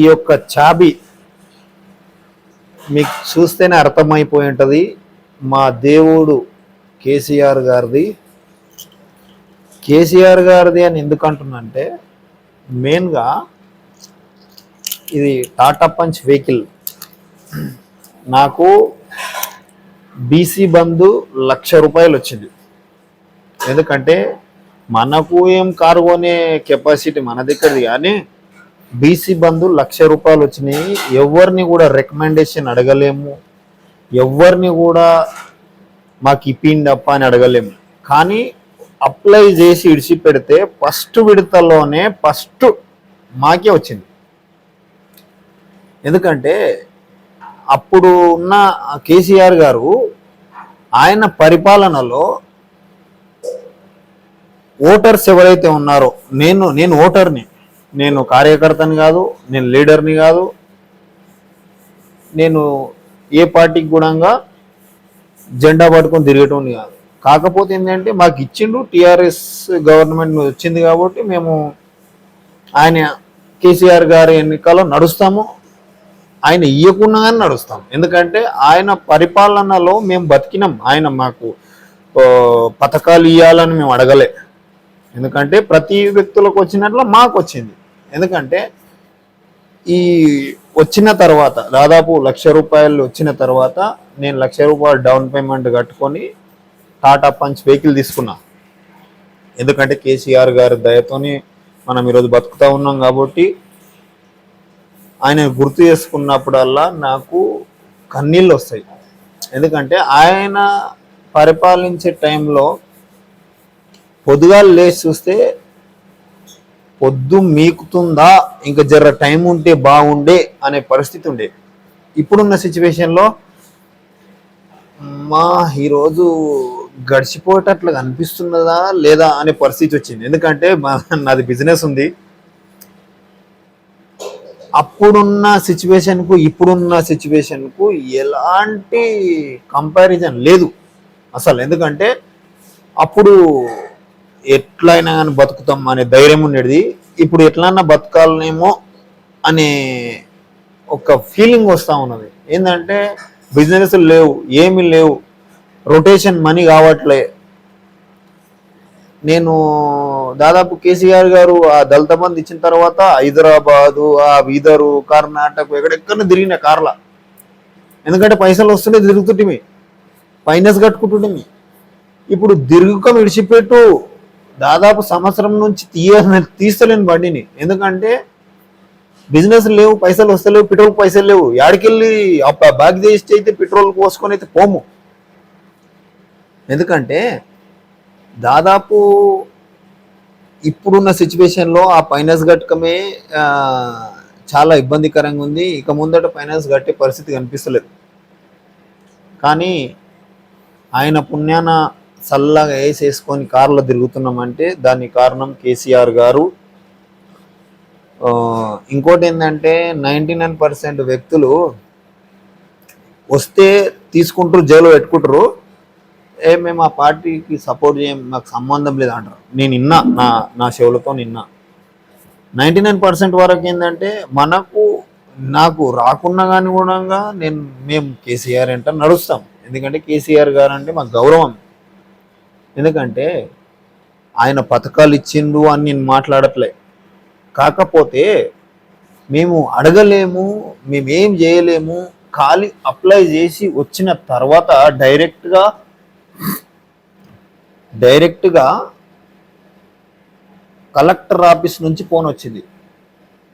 ఈ యొక్క చాబి మీకు చూస్తేనే అర్థమైపోయి ఉంటుంది. మా దేవుడు కేసీఆర్ గారిది. కేసీఆర్ గారిది అని ఎందుకు అంటున్నంటే మెయిన్గా ఇది టాటా పంచ్ వెహికల్. నాకు బీసీ బంధు లక్ష రూపాయలు వచ్చింది. ఎందుకంటే మనకు ఏం కారు కొనే కెపాసిటీ మన దగ్గరది కానీ బీసీ బంధు లక్ష రూపాయలు వచ్చినాయి. ఎవరిని కూడా రికమెండేషన్ అడగలేము. ఎవరిని కూడా మాకు ఇప్పిండి అప్ప అని అడగలేము. కానీ అప్లై చేసి ఇడిచి పెడితే ఫస్ట్ విడతలోనే ఫస్ట్ మాకే వచ్చింది. ఎందుకంటే అప్పుడు ఉన్న కేసీఆర్ గారు ఆయన పరిపాలనలో ఓటర్స్ ఎవరైతే ఉన్నారో నేను నేను ఓటర్ని నేను కార్యకర్తని కాదు నేను లీడర్ని కాదు. నేను ఏ పార్టీకి కూడా జెండా పట్టుకొని తిరిగేటోని కాదు. కాకపోతే ఏంటంటే మాకు ఇచ్చిండు టీఆర్ఎస్ గవర్నమెంట్ వచ్చింది కాబట్టి మేము ఆయన కేసీఆర్ గారి ఎన్నికల్లో నడుస్తాము. ఆయన ఇయ్యకుండా కానీ నడుస్తాం ఎందుకంటే ఆయన పరిపాలనలో మేము బతికినాం. ఆయన మాకు పథకాలు ఇవ్వాలని మేము అడగలే. ఎందుకంటే ప్రతి వ్యక్తులకు వచ్చినట్లు మాకు వచ్చింది. ఎందుకంటే ఈ వచ్చిన తర్వాత దాదాపు లక్ష రూపాయలు వచ్చిన తర్వాత నేను లక్ష రూపాయలు డౌన్ పేమెంట్ కట్టుకొని టాటా పంచ్ వెహికల్ తీసుకున్నా. ఎందుకంటే కేసీఆర్ గారి దయతోని మనం ఈరోజు బతుకుతా ఉన్నాం కాబట్టి ఆయన గుర్తు చేసుకున్నప్పుడల్లా నాకు కన్నీళ్ళు వస్తాయి. ఎందుకంటే ఆయన పరిపాలించే టైంలో పొద్దుగాలు లేచి చూస్తే పొద్దు మీకుతుందా? ఇంకా జర టైం ఉంటే బాగుండే అనే పరిస్థితి ఉండే. ఇప్పుడున్న సిచ్యువేషన్లో మా ఈరోజు గడిచిపోయేటట్లు అనిపిస్తున్నదా లేదా అనే పరిస్థితి వచ్చింది. ఎందుకంటే మా నాది బిజినెస్ ఉంది. అప్పుడున్న సిచ్యువేషన్కు ఇప్పుడున్న సిచ్యువేషన్కు ఎలాంటి కంపారిజన్ లేదు. అసలు ఎందుకంటే అప్పుడు ఎట్లయినా కానీ బతుకుతాం అనే ధైర్యం ఉండేది. ఇప్పుడు ఎట్లన్నా బతకాలనేమో అనే ఒక ఫీలింగ్ వస్తూ ఉన్నది. ఏంటంటే బిజినెస్ లేవు ఏమీ లేవు. రొటేషన్ మనీ కావట్లే. నేను దాదాపు కేసీఆర్ గారు ఆ దళిత మంది ఇచ్చిన తర్వాత హైదరాబాదు ఆ బీదరు కర్ణాటక ఎక్కడెక్కడ తిరిగిన కార్ల. ఎందుకంటే పైసలు వస్తుంటే తిరుగుతుంటిమి. ఫైనాన్స్ కట్టుకుంటుంటిమి. ఇప్పుడు దిరుగుక విడిచిపెట్టు దాదాపు సంవత్సరం నుంచి తీయ తీస్తలేని బండిని. ఎందుకంటే బిజినెస్ లేవు పైసలు వస్తలేవు పెట్రోల్ పైసలు లేవు. యాడికెళ్ళి బ్యాగ్ చేసి అయితే పెట్రోల్ పోసుకొని అయితే పోము. ఎందుకంటే దాదాపు ఇప్పుడున్న సిచ్యువేషన్లో ఆ ఫైనాన్స్ కట్టకమే చాలా ఇబ్బందికరంగా ఉంది. ఇక ముందట ఫైనాన్స్ కట్టే పరిస్థితి కనిపిస్తలేదు. కానీ ఆయన పుణ్యాన చల్లగా వేసేసుకొని కార్లో తిరుగుతున్నామంటే దానికి కారణం కేసీఆర్ గారు. ఇంకోటి ఏంటంటే నైంటీ నైన్ పర్సెంట్ వ్యక్తులు వస్తే తీసుకుంటారు జైలు పెట్టుకుంటారు. ఏ మేము ఆ పార్టీకి సపోర్ట్ చేయం మాకు సంబంధం లేదు అంటారు. నేను నిన్న నా నా చెవులతో నిన్న నైంటీ నైన్ పర్సెంట్ వరకు ఏంటంటే మనకు నాకు రాకున్నా కానీ కూడా నేను మేము కేసీఆర్ అంటే నడుస్తాం. ఎందుకంటే కేసీఆర్ గారు అంటే మాకు గౌరవం. ఎందుకంటే ఆయన పథకాలు ఇచ్చిండు అని నేను మాట్లాడట్లే. కాకపోతే మేము అడగలేము మేమేం చేయలేము ఖాళీ అప్లై చేసి వచ్చిన తర్వాత డైరెక్ట్గా డైరెక్ట్గా కలెక్టర్ ఆఫీస్ నుంచి ఫోన్ వచ్చింది.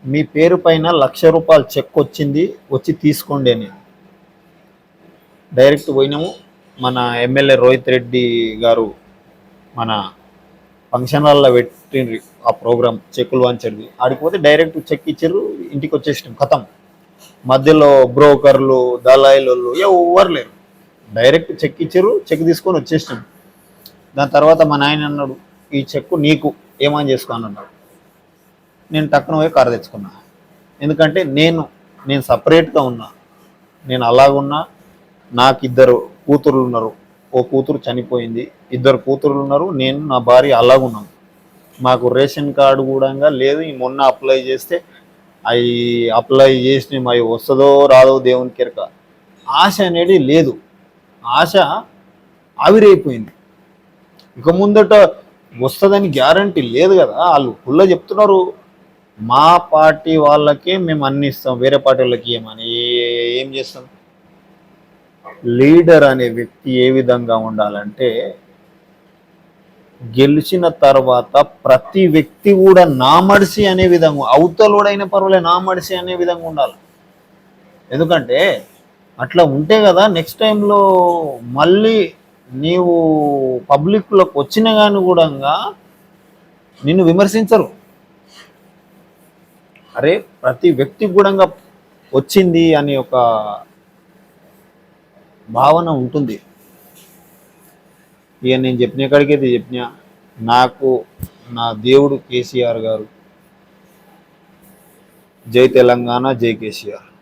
మీ పేరు పైన లక్ష రూపాయలు చెక్ వచ్చింది వచ్చి తీసుకోండి అని. డైరెక్ట్ పోయినాము మన ఎమ్మెల్యే రోహిత్ రెడ్డి గారు. మన ఫంక్షన్ హాల్లో పెట్టిండ్రి ఆ ప్రోగ్రామ్ చెక్కులు వంచండి ఆడిపోతే డైరెక్ట్ చెక్ ఇచ్చారు ఇంటికి వచ్చేసినాం కథం మధ్యలో బ్రోకర్లు దళాయిలు ఎవరు లేరు. డైరెక్ట్ చెక్ ఇచ్చారు చెక్ తీసుకొని వచ్చేసినాం. దాని తర్వాత మా నాయన అన్నాడు ఈ చెక్కు నీకు ఏమని చేసుకోని అన్నాడు. నేను టక్కున పోయి కారు తెచ్చుకున్నా. ఎందుకంటే నేను నేను సపరేట్గా ఉన్నా. నేను అలాగున్నా. నాకు ఇద్దరు కూతురులు ఉన్నారు ఓ కూతురు చనిపోయింది. ఇద్దరు కూతుర్లు ఉన్నారు. నేను నా భార్య అలాగున్నాం. మాకు రేషన్ కార్డు కూడా లేదు. ఈ మొన్న అప్లై చేస్తే అవి అప్లై చేసినాం అవి వస్తుందో రాదో దేవుని కిరక. ఆశ అనేది లేదు. ఆశ ఆవిరైపోయింది. ఇక ముందట వస్తుందని గ్యారంటీ లేదు కదా. వాళ్ళు ఫుల్గా చెప్తున్నారు. మా పార్టీ వాళ్ళకే మేము అన్ని ఇస్తాం. వేరే పార్టీ వాళ్ళకి ఏమని ఏం చేస్తాం? లీడర్ అనే వ్యక్తి ఏ విధంగా ఉండాలంటే గెలిచిన తర్వాత ప్రతి వ్యక్తి కూడా నా మడిసి అనే విధంగా అవతలోడైన పర్వాలే నా మడిసి అనే విధంగా ఉండాలి. ఎందుకంటే అట్లా ఉంటే కదా నెక్స్ట్ టైంలో మళ్ళీ నీవు పబ్లిక్లోకి వచ్చిన కానీ కూడా నిన్ను విమర్శించరు. అరే ప్రతి వ్యక్తి కూడా వచ్చింది అనే ఒక భావన ఉంటుంది. ఇక నేను చెప్పిన ఎక్కడికైతే చెప్పిన. నాకు నా దేవుడు కేసీఆర్ గారు. జై తెలంగాణ జై కేసీఆర్.